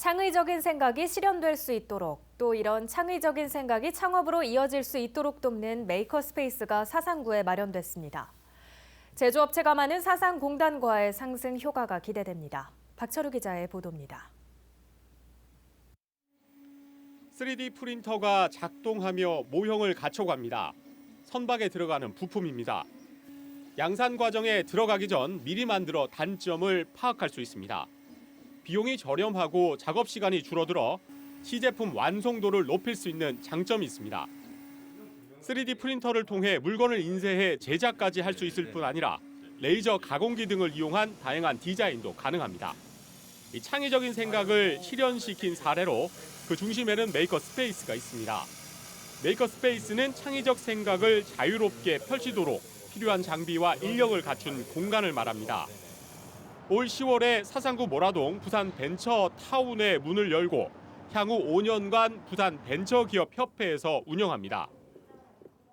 창의적인 생각이 실현될 수 있도록 또 이런 창의적인 생각이 창업으로 이어질 수 있도록 돕는 메이커 스페이스가 사상구에 마련됐습니다. 제조업체가 많은 사상공단과의 상승 효과가 기대됩니다. 박철우 기자의 보도입니다. 3D 프린터가 작동하며 모형을 갖춰갑니다. 선박에 들어가는 부품입니다. 양산 과정에 들어가기 전 미리 만들어 단점을 파악할 수 있습니다. 비용이 저렴하고 작업 시간이 줄어들어 시제품 완성도를 높일 수 있는 장점이 있습니다. 3D 프린터를 통해 물건을 인쇄해 제작까지 할 수 있을 뿐 아니라 레이저 가공기 등을 이용한 다양한 디자인도 가능합니다. 이 창의적인 생각을 실현시킨 사례로 그 중심에는 메이커 스페이스가 있습니다. 메이커 스페이스는 창의적 생각을 자유롭게 펼치도록 필요한 장비와 인력을 갖춘 공간을 말합니다. 올 10월에 사상구 모라동 부산 벤처 타운의 문을 열고 향후 5년간 부산 벤처기업 협회에서 운영합니다.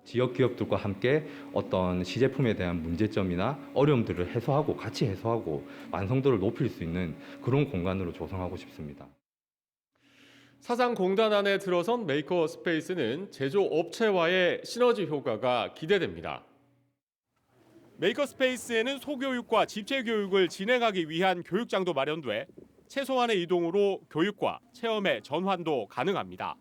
지역 기업들과 함께 어떤 시제품에 대한 문제점이나 어려움들을 해소하고 같이 해소하고 완성도를 높일 수 있는 그런 공간으로 조성하고 싶습니다. 사상공단 안에 들어선 메이커 스페이스는 제조업체와의 시너지 효과가 기대됩니다. 메이커 스페이스에는 소교육과 집체 교육을 진행하기 위한 교육장도 마련돼 최소한의 이동으로 교육과 체험의 전환도 가능합니다.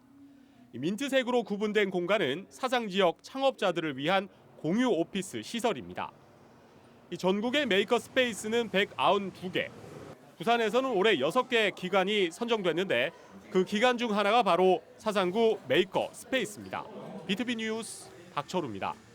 이 민트색으로 구분된 공간은 사상 지역 창업자들을 위한 공유 오피스 시설입니다. 이 전국의 메이커 스페이스는 192개, 부산에서는 올해 6개 기관이 선정됐는데 그 기관 중 하나가 바로 사상구 메이커 스페이스입니다. 비트비 뉴스 박철우입니다.